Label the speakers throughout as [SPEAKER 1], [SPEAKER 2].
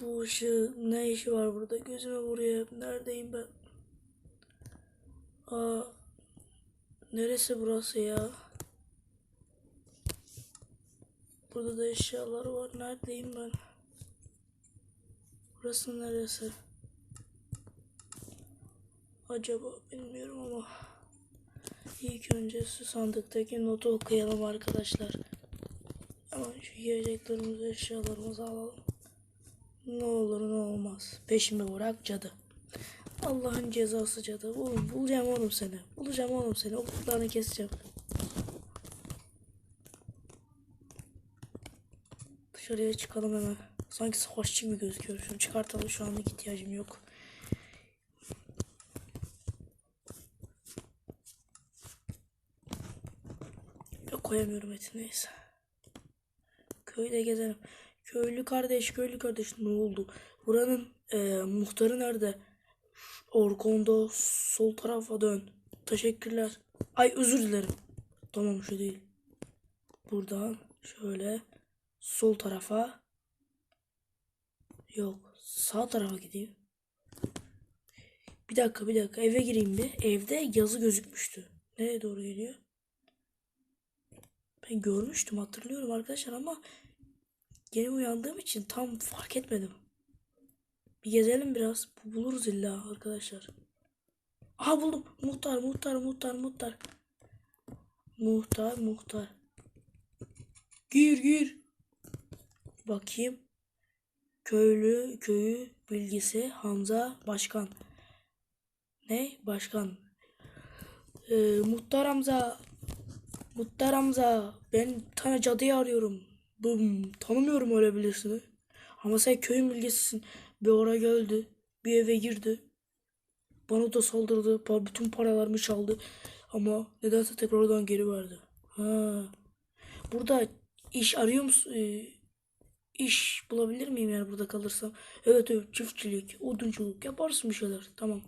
[SPEAKER 1] Bu ışığı ne işi var burada? Gözüme vuruyor. Neredeyim ben? Aa, neresi burası ya? Burada da eşyalar var. Neredeyim ben? Burası neresi? Acaba bilmiyorum ama ilk önce şu sandıktaki notu okuyalım arkadaşlar. Hemen şu yiyeceklerimizi, eşyalarımızı alalım. Ne olur ne olmaz. Peşimi bırak cadı. Allah'ın cezası cadı. Oğlum bulacağım oğlum seni. Bulacağım oğlum seni. O kurtlarını keseceğim. Dışarıya çıkalım hemen. Sanki savaşçı gibi gözüküyor. Şunu çıkartalım. Şu anlık ihtiyacım yok. Yok koyamıyorum eti neyse. Köyde gezelim. Köylü kardeş, köylü kardeş ne oldu? Buranın e, muhtarı nerede? Orkonda sol tarafa dön. Teşekkürler. Ay özür dilerim. Tamam şu değil. Buradan şöyle sol tarafa. Yok sağ tarafa gideyim. Bir dakika bir dakika eve gireyim bir. Evde yazı gözükmüştü. Nereye doğru geliyor? Ben görmüştüm hatırlıyorum arkadaşlar ama yeni uyandığım için tam fark etmedim. Bir gezelim biraz. Bu buluruz illa arkadaşlar. Aha buldum. Muhtar, muhtar, muhtar, muhtar. Muhtar, muhtar. Gir, gir. Bakayım. Köylü, köyü bilgisi Hamza Başkan. Ne? Başkan. Ee, muhtar Hamza. Muhtar Hamza. Ben tane cadıyı arıyorum. Bum, tanımıyorum öyle birisini. Ama sen köyün bilgisisin. Bir oraya geldi. Bir eve girdi. Bana da saldırdı. Bütün paralarımı çaldı. Ama nedense tekrardan geri verdi. Ha. Burada iş arıyor musun? Ee, iş bulabilir miyim yani burada kalırsam? Evet evet çiftçilik, odunculuk yaparsın bir şeyler. Tamam.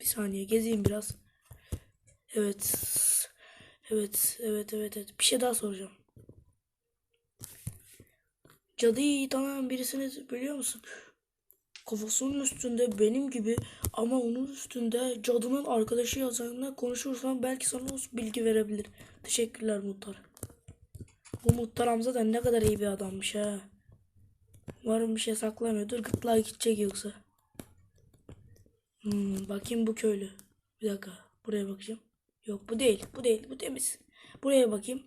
[SPEAKER 1] Bir saniye gezeyim biraz. Evet. Evet, evet, evet, evet. Bir şey daha soracağım. Cadıyı tanıyan birisini biliyor musun? Kafasının üstünde benim gibi ama onun üstünde cadının arkadaşı yazanla konuşursam belki sana o bilgi verebilir. Teşekkürler muhtar. Bu muhtar Hamza da ne kadar iyi bir adammış ha. Umarım bir şey saklamıyor. Dur gırtlağa gidecek yoksa. Hmm, bakayım bu köylü. Bir dakika. Buraya bakacağım. Yok bu değil. Bu değil. Bu temiz. Buraya bakayım.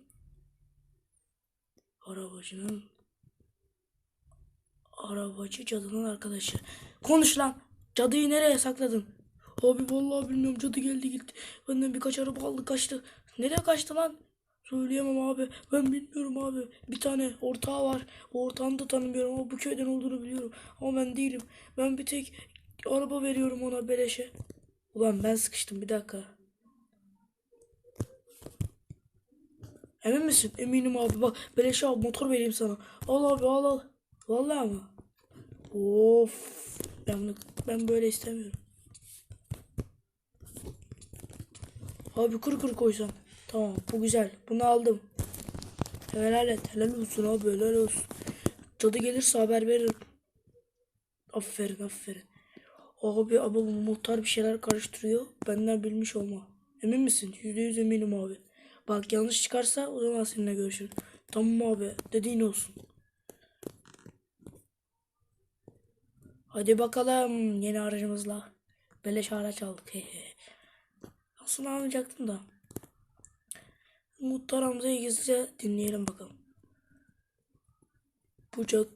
[SPEAKER 1] Arabacının Arabacı cadının arkadaşı. Konuş lan. Cadıyı nereye sakladın? Abi vallahi bilmiyorum. Cadı geldi gitti. Benden birkaç araba aldı kaçtı. Nereye kaçtı lan? Söyleyemem abi. Ben bilmiyorum abi. Bir tane ortağı var. O ortağını da tanımıyorum ama bu köyden olduğunu biliyorum. Ama ben değilim. Ben bir tek araba veriyorum ona beleşe. Ulan ben sıkıştım bir dakika. Emin misin? Eminim abi. Bak beleşe al motor vereyim sana. Al abi al al. Vallahi mı? Of. Ben, bunu- ben böyle istemiyorum. Abi kır kır koysan. Tamam bu güzel. Bunu aldım. Helal et. Helal olsun abi helal olsun. Cadı gelirse haber veririm. Aferin aferin. Abi abi bu muhtar bir şeyler karıştırıyor. Benden bilmiş olma. Emin misin? Yüzde yüz eminim abi. Bak yanlış çıkarsa o zaman seninle görüşürüm. Tamam abi. Dediğin olsun. Hadi bakalım yeni aracımızla. Beleş araç aldık. Aslında almayacaktım da. Muhtar Hamza'yı gizlice dinleyelim bakalım. Bu, cad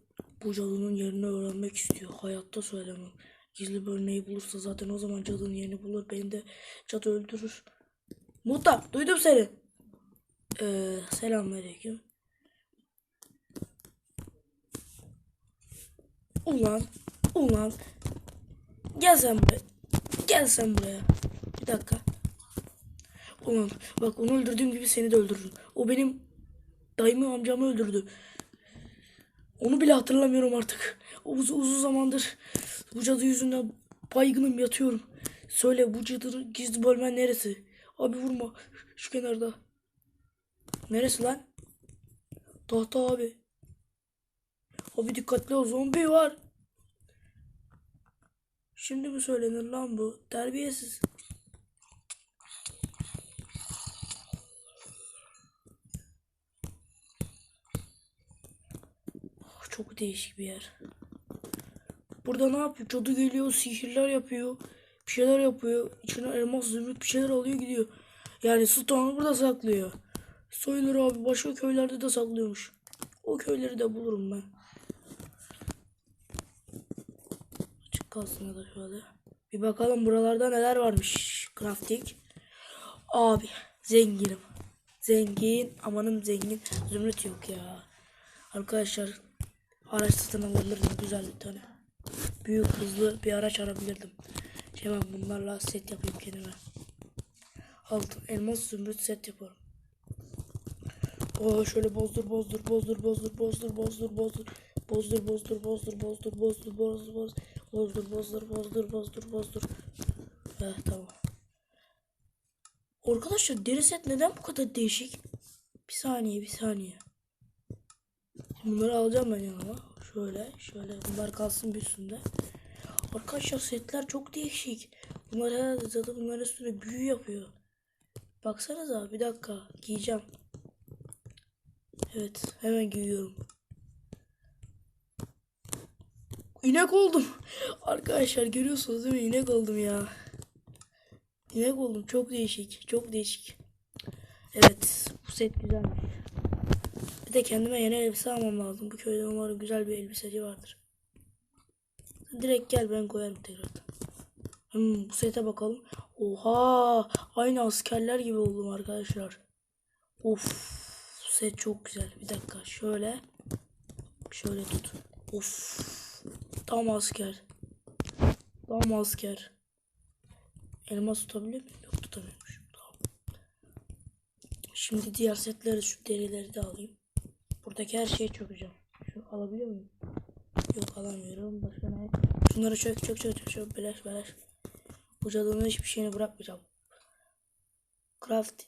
[SPEAKER 1] bu cadının yerini öğrenmek istiyor. Hayatta söylemem. Gizli bir örneği bulursa zaten o zaman cadının yerini bulur. Beni de cadı öldürür. Muhtar duydum seni. Ee, selamünaleyküm. Ulan, ulan. Gel sen buraya. Gel sen buraya. Bir dakika. Ulan bak onu öldürdüğüm gibi seni de öldürürüm. O benim dayımı amcamı öldürdü. Onu bile hatırlamıyorum artık. Uzun, uzun zamandır bu cadı yüzünden baygınım yatıyorum. Söyle bu cadının gizli bölmen neresi? Abi vurma. Şu kenarda. Neresi lan? Tahta abi. Abi dikkatli ol zombi var. Şimdi mi söylenir lan bu? Terbiyesiz. Oh, Çok değişik bir yer. Burada ne yapıyor? Cadı geliyor, sihirler yapıyor. Bir şeyler yapıyor. İçine elmas, zümrüt bir şeyler alıyor gidiyor. Yani Stone'u burada saklıyor. Soyulur abi başka köylerde de saklıyormuş. O köyleri de bulurum ben. Kalsın da şöyle. Bir bakalım buralarda neler varmış. Crafting. Abi zenginim. Zengin. Amanım zengin. Zümrüt yok ya. Arkadaşlar araç satın alabilirdim güzel bir tane. Büyük hızlı bir araç alabilirdim. Hemen bunlarla set yapayım kendime. Altın elmas zümrüt set yaparım. Oo şöyle bozdur bozdur bozdur bozdur bozdur bozdur bozdur bozdur bozdur bozdur bozdur bozdur bozdur bozdur bozdur bozdur bozdur bozdur bozdur Eh tamam. Arkadaşlar deri set neden bu kadar değişik? Bir saniye bir saniye. Bunları alacağım ben yanıma. Şöyle şöyle bunlar kalsın bir üstünde. Arkadaşlar setler çok değişik. Bunlar herhalde zaten bunların üstüne büyü yapıyor. Baksanıza bir dakika giyeceğim. Evet hemen giyiyorum. İnek oldum. Arkadaşlar görüyorsunuz değil mi? İnek oldum ya. İnek oldum. Çok değişik. Çok değişik. Evet. Bu set güzelmiş. Bir de kendime yeni elbise almam lazım. Bu köyde umarım güzel bir elbiseci vardır. Direkt gel ben koyarım tekrardan. Hmm, bu sete bakalım. Oha! Aynı askerler gibi oldum arkadaşlar. Of! Set çok güzel. Bir dakika. Şöyle. Şöyle tut. Of! Tam asker. Tam asker. Elmas tutabiliyor muyum? Yok tutamıyormuşum. Tamam. Şimdi diğer setleri şu derileri de alayım. Buradaki her şeyi çökeceğim. Şu alabiliyor muyum? Yok alamıyorum. Başka ne? Şunları çök çök çök çök çök. Beleş beleş. Bu cadının hiçbir şeyini bırakmayacağım. Craft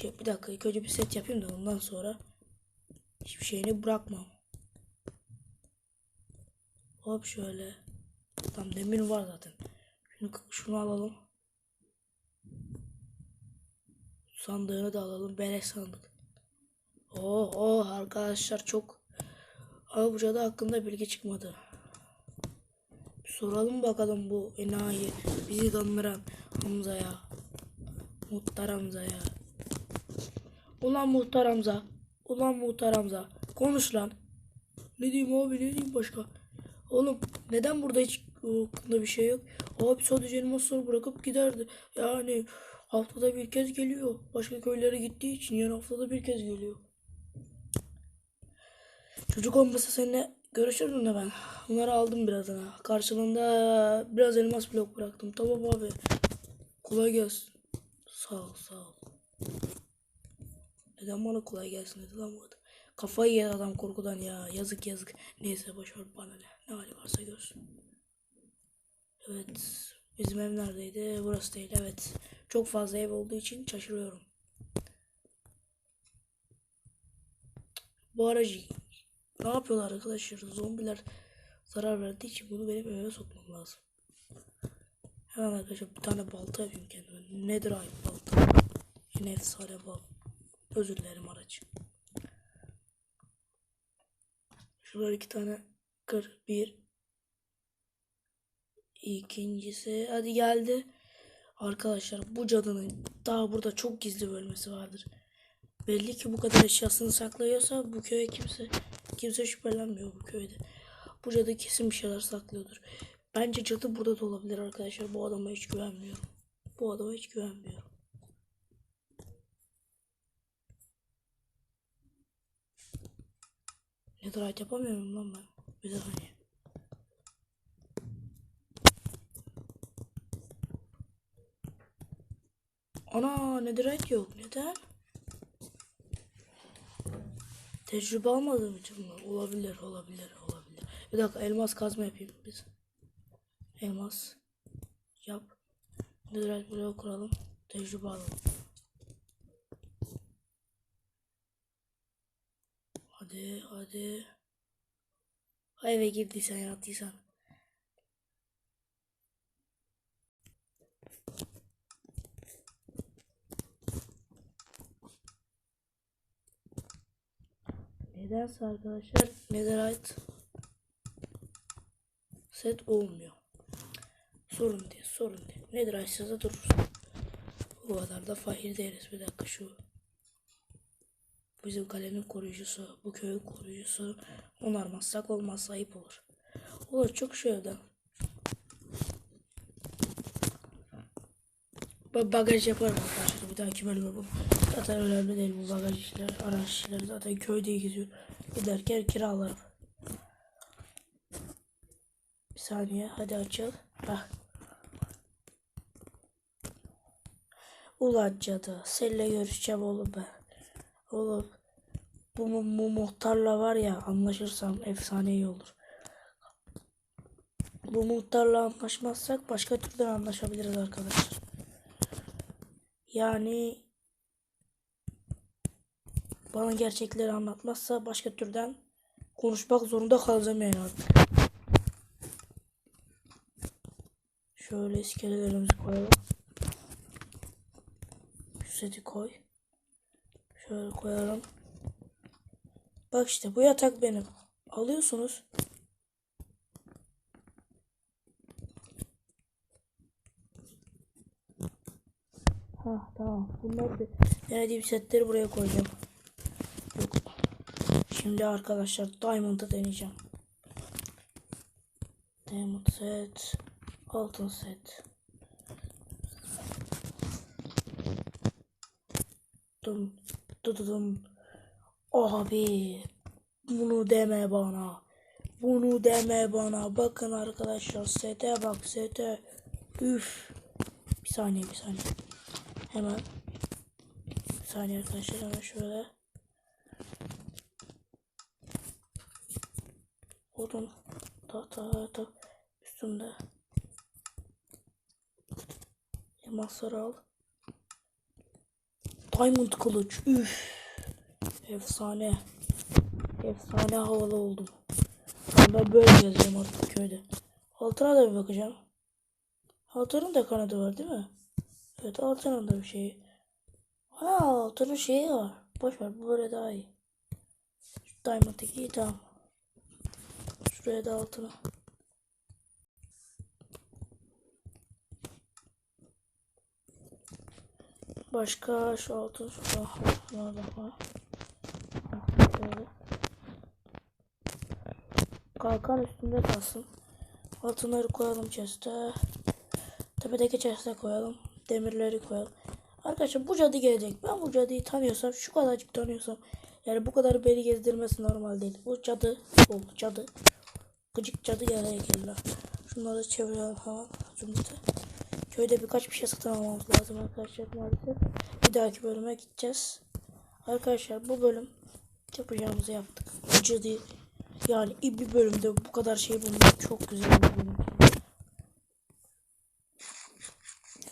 [SPEAKER 1] şey, bir dakika ilk önce bir set yapayım da ondan sonra hiçbir şeyini bırakmam. Hop şöyle. Tam demir var zaten. Şunu, şunu alalım. Sandığını da alalım. Beleş sandık. Oh oh arkadaşlar çok ama bu cadı hakkında bilgi çıkmadı. Soralım bakalım bu enayi bizi kandıran Hamza'ya. Muhtar Hamza'ya. Ulan Muhtar Hamza. Ulan Muhtar Hamza. Konuş lan. Ne diyeyim abi ne diyeyim başka. Oğlum neden burada hiç hakkında bir şey yok? Abi sadece elmasları bırakıp giderdi. Yani haftada bir kez geliyor. Başka köylere gittiği için yani haftada bir kez geliyor. Çocuk olmasa seninle görüşürdüm de ben. Bunları aldım birazdan. Karşılığında biraz elmas blok bıraktım. Tamam abi. Kolay gelsin. Sağ ol sağ ol. Neden bana kolay gelsin dedi lan bu adam. Kafayı yedi adam korkudan ya. Yazık yazık. Neyse boşver bana ne. Ne hali varsa görsün. Evet. Bizim ev neredeydi? Burası değil. Evet. Çok fazla ev olduğu için şaşırıyorum. Bu aracı ne yapıyorlar arkadaşlar? Zombiler zarar verdiği için bunu benim eve sokmam lazım. Hemen arkadaşlar bir tane balta yapayım kendime. Nedir ait balta? Yine efsane bal. Özür dilerim araç. Şurada iki tane kır. Bir. İkincisi. Hadi geldi. Arkadaşlar bu cadının daha burada çok gizli bölmesi vardır. Belli ki bu kadar eşyasını saklıyorsa bu köye kimse kimse şüphelenmiyor bu köyde. Bu cadı kesin bir şeyler saklıyordur. Bence cadı burada da olabilir arkadaşlar. Bu adama hiç güvenmiyorum. Bu adama hiç güvenmiyorum. Netherite yapamıyorum lan ben. Bir saniye. Ana netherite yok. Neden? Tecrübe almadığım için mi? Olabilir, olabilir, olabilir. Bir dakika elmas kazma yapayım biz. Elmas. Yap. Netherite buraya kuralım. Tecrübe alalım. Hadi. Ha eve girdiysen yattıysan. Nedense arkadaşlar Netherite set olmuyor. Sorun değil, sorun değil. Netherite'siz de durursun. Bu kadar da fakir değiliz. Bir dakika şu. Bizim kalenin koruyucusu, bu köyün koruyucusu. Onarmazsak olmaz, ayıp olur. Olur çok şöyle. Ben bagaj yaparım arkadaşlar. Bir dahaki bölüme bu. Zaten önemli değil bu bagaj işleri, araç işleri. Zaten köyde geziyor. Giderken kiralarım. Bir saniye hadi açıl. Bak. Ulan cadı. Seninle görüşeceğim oğlum ben. Oğlum. Bu, bu, bu muhtarla var ya anlaşırsam efsane iyi olur. Bu muhtarla anlaşmazsak başka türden anlaşabiliriz arkadaşlar. Yani bana gerçekleri anlatmazsa başka türden konuşmak zorunda kalacağım yani artık. Şöyle iskelelerimizi koyalım. Şu seti koy. Şöyle koyalım. Bak işte bu yatak benim. Alıyorsunuz. Ha tamam. Bunlar bir denediğim setleri buraya koyacağım. Yok. Şimdi arkadaşlar Diamond'ı deneyeceğim. Diamond set. Altın set. Dum. Dududum. Abi. Bunu deme bana. Bunu deme bana. Bakın arkadaşlar sete bak sete. Üf. Bir saniye bir saniye. Hemen. Bir saniye arkadaşlar hemen şöyle. Odun. Tahta tahta. Üstünde. Elmasları al. Diamond kılıç. Üf. Efsane. Efsane havalı oldum. Ben böyle gezeceğim artık köyde. Altına da bir bakacağım. Altının da kanadı var değil mi? Evet altının da bir şey. Ha altının şeyi var. Boş ver bu böyle daha iyi. Şu Diamond'daki iyi tamam. Şuraya da altına. Başka şu altın şu şuna da var. Şöyle. Kalkan üstünde kalsın. Altınları koyalım chest'e. Tepedeki chest'e koyalım. Demirleri koyalım. Arkadaşlar bu cadı gelecek. Ben bu cadıyı tanıyorsam, şu kadarcık tanıyorsam yani bu kadar beni gezdirmesi normal değil. Bu cadı, bu cadı. Gıcık cadı yaraya geldi. Şunları çevirelim falan. Zümrüt'e. Köyde birkaç bir şey satın almamız lazım arkadaşlar maalesef. Bir dahaki bölüme gideceğiz. Arkadaşlar bu bölüm yapacağımızı yaptık. Cadı yani bir bölümde bu kadar şey bulmak çok güzel bir bölüm.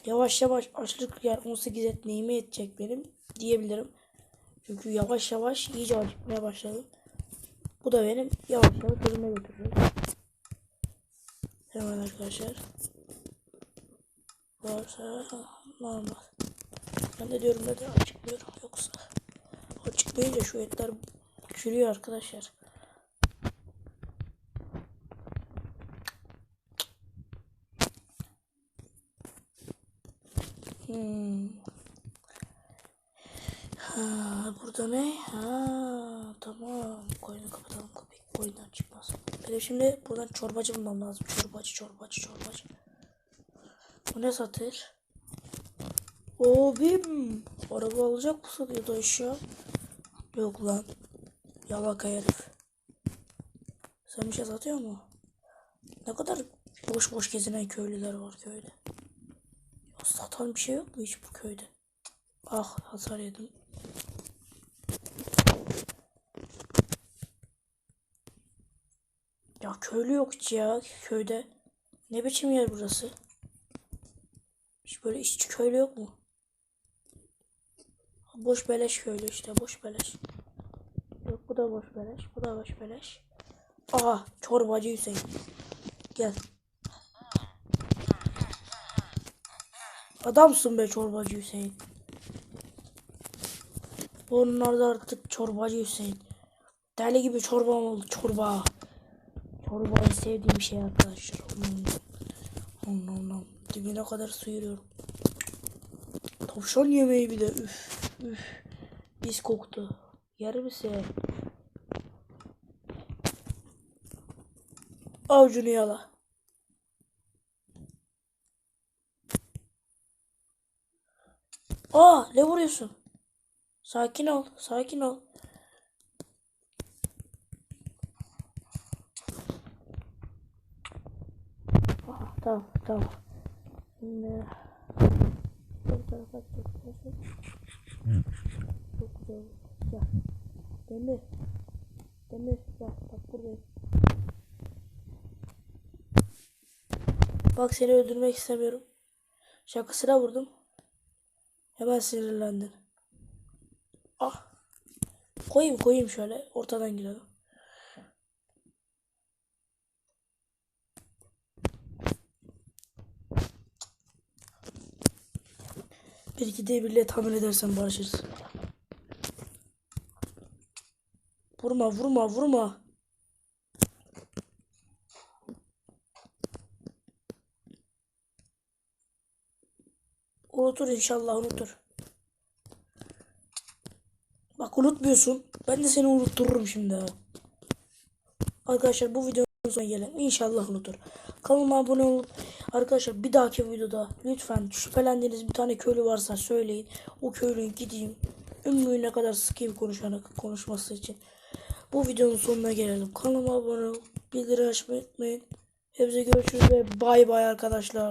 [SPEAKER 1] Yavaş yavaş açlık yer 18 et neyime yetecek benim diyebilirim. Çünkü yavaş yavaş iyice acıkmaya başladım. Bu da benim yavaş yavaş bölüme götürüyor. Hemen arkadaşlar. Varsa normal. Ben de diyorum neden açıklıyorum yoksa. Açıklayınca şu etler çürüyor arkadaşlar. Hmm. Burada ne? Ha, tamam. Koyunu kapatalım kapıyı. Koyundan çıkmaz. Benim şimdi buradan çorbacı bulmam lazım. Çorbacı, çorbacı, çorbacı. Bu ne satır? Abim. Araba alacak mısın ya da aşağı? Yok lan. Yalaka herif. Sen bir şey satıyor mu? Ne kadar boş boş gezinen köylüler var köyde. Ya satan bir şey yok mu hiç bu köyde? Ah hasar yedim. Ya köylü yok ya köyde. Ne biçim yer burası? Hiç böyle işçi köylü yok mu? Boş beleş köylü işte boş beleş. Bu da boş beleş. Bu da boş beleş. Aha çorbacı Hüseyin. Gel. Adamsın be çorbacı Hüseyin. Bunlar da artık çorbacı Hüseyin. Deli gibi çorbam oldu çorba. Çorba en sevdiğim şey arkadaşlar. Nom nom. Dibine kadar sıyırıyorum. Tavşan yemeği bir de üf üf. Pis koktu. Yer misin? Avucunu yala. Aa ne vuruyorsun? Sakin ol, sakin ol. Aa, tamam, tamam. Şimdi bu tarafa çekiyorsun. Çok güzel. Gel. Demir. Demir gel bak buradayım. Bak seni öldürmek istemiyorum. Şakasına vurdum. Hemen sinirlendin. Ah. Koyayım koyayım şöyle. Ortadan girelim. Bir iki de birliğe tahmin edersen barışırız. Vurma vurma vurma. Unutur inşallah unutur. Bak unutmuyorsun. Ben de seni unuttururum şimdi. Arkadaşlar bu videonun sonuna gelelim. İnşallah unutur. Kanalıma abone olup arkadaşlar bir dahaki videoda lütfen şüphelendiğiniz bir tane köylü varsa söyleyin. O köylüyü gideyim. Ümmüğüne kadar sıkayım konuşana, konuşması için. Bu videonun sonuna gelelim. Kanalıma abone olup bildirim açmayı unutmayın. Hepsi görüşürüz ve bay bay arkadaşlar.